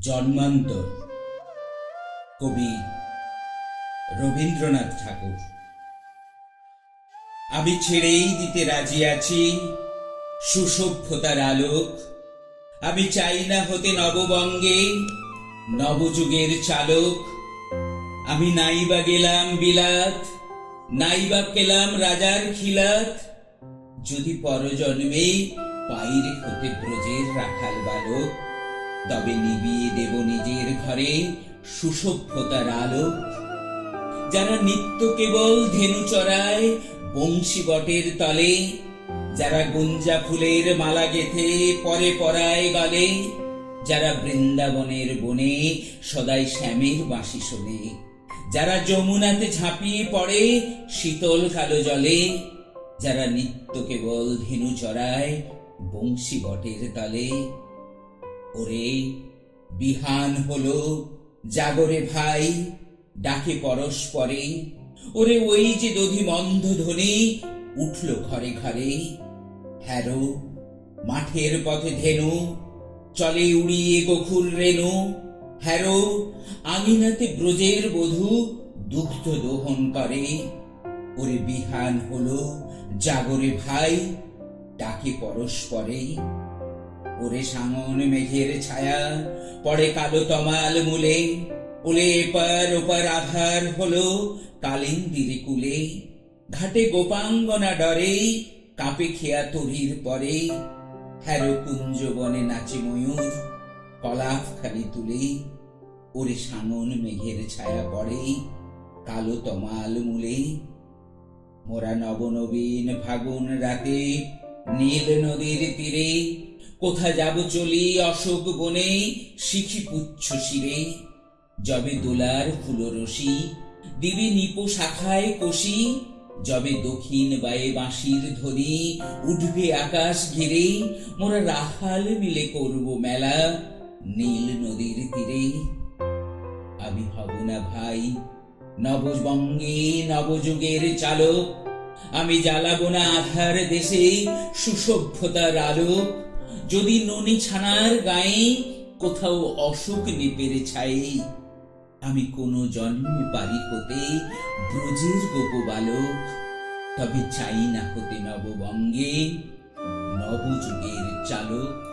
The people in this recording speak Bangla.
জন্মান্তর। কবি রবীন্দ্রনাথ ঠাকুর। আমি ছেড়েই দিতে রাজি আছি, সুসভ্যতার আলোক। আমি চাই না হতে নববঙ্গে নবযুগের চালক। আমি নাইবা গেলাম বিলাত নাইবা পেলাম রাজার খিলাত। যদি পরজন্মে বাইরে হতে ব্রজের রাখাল বালক। তবে নিবিয়ে দেব নিজের ঘরে সুসভ্যতার আলোক। যারা নিত্য কেবল ধেনু চড়ায়, বংশী বটের তলে। যারা গুঞ্জা ফুলের মালা গেথে পরে পরায় গলে। যারা বৃন্দাবনের বনে সদাই শ্যামের বাঁশি শোনে। যারা যমুনাতে ঝাঁপিয়ে পড়ে শীতল কালো জলে। যারা নিত্য কেবল ধেনু চড়ায়, বংশী বটের তলে। ওরে বিহান হলো, জাগরে ভাই, ডাকে পরস্পরে ওরে ওই যে দধি মন্ধ ধ্বনি উঠল ঘরে ঘরে হ্যারো, মাঠের পথে ধেনু, চলে উড়িয়ে গোকুল রেণু হ্যারো, আঙিনাতে ব্রজের বধূ দুগ্ধ দোহন করে। ওরে বিহান হলো, জাগরে ভাই, ডাকে পরস্পরে ওরে সাঙন মেঘের ছায়া, পড়ে কালো তমাল মূলে। ওলে এপার ওপার আধার হলো কালিন্দির কুলে। ঘাটে গোপাঙ্গনা ডরে, কাপে খেয়া তরির পরে। হ্যারো কুঞ্জ বনে নাচে ময়ূর কলাপ খালি তুলে। ওরে সাঙন মেঘের ছায়া পড়ে, কালো তমাল মূলে। মোরা নবনবীন ফাগুন রাতে, নীল নদীর তীরে কোথা যাব চলি অশোক বনে? শিখি পুচ্ছ শিরে। যবে দোলার ফুলরসি দিবি নিপো শাখায় কষি। যবে দক্ষিণ বায়ে বাঁশির ধ্বনি, উঠবে আকাশ ঘিরে। মোরা রাখাল মিলে করব মেলা, নীল নদীর তীরে। আমি হব না ভাই, নববঙ্গে নবযুগের চালক। আমি জ্বালাবো না আধার দেশে, সুসভ্যতার আলোক। যদি ননি ছানার গায়ে কোথাও অসুখ নেপেরে ছাই, আমি কোনো জন্মে পারি হতে ব্রজের গোপ বালক, তবে চাই না হতে নববঙ্গে নবযুগের চালক।